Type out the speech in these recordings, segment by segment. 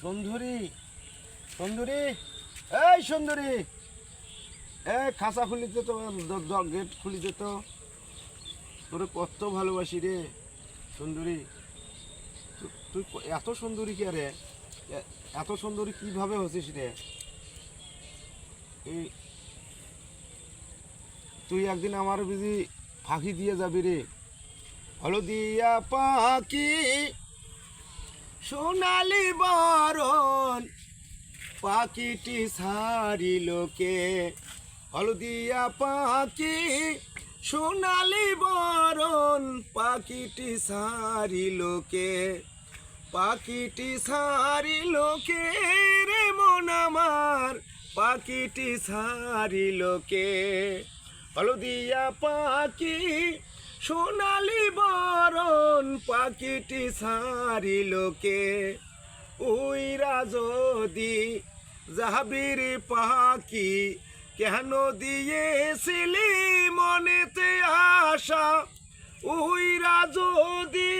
সুন্দরী সুন্দরী, এই সুন্দরী। এ, খাঁচা খুলিতে তো গেট খুলিতে তো। তোরে কত ভালোবাসি রে, সুন্দরী। তুই এত সুন্দরী কে রে? এত সুন্দরী কীভাবে হচ্ছিস রে? এই, তুই একদিন আমার বুঝি ফাঁকি দিয়ে যাবি রে। হলদিয়া পাখি সোনালি বরণ, পাখিটি সারিলোকে হলদিয়া পাখি, সোনালি বরণ, পাখিটি সারিলোকে পাখিটি সারিলোকে রে মন আমার? পাখিটি সারিলোকে হলদিয়া পাখি সোনালি বরণ পাখিটি সারিলোকে উইরা যদি যাবির পাখি কেন দিয়েছিলি মনেতে আশা? উইরা যদি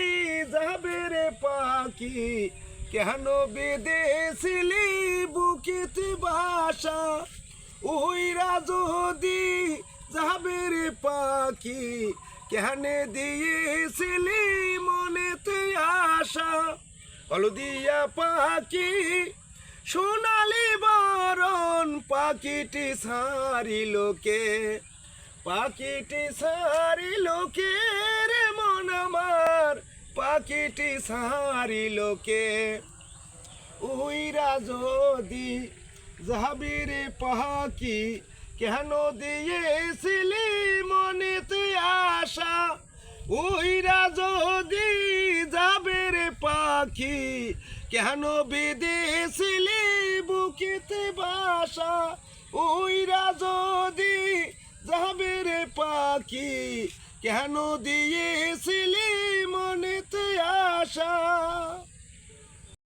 যাবের পাখি কেন বেঁধেছিলি বুকেতে বাসা? উইরা যদি যাবের পাখি কেন দিয়েছিলি মনেতে আশা? হলদিয়া পাখি, সোনালি বরণ, পাখিটি সারি লোকে পাখিটি সারি লোকে রে মন আমার? পাখিটি সারি লোকে উইরা যদি যাবির পাখি কেন দিয়েছিলি মনেতে আশা ওই যদি যাবে রে পাখি, কেন বিদেশিলি বুকিতে বাসা? উইরা যদি যাবে রে পাখি, কেন দিয়েছিলি মনেতে আশা?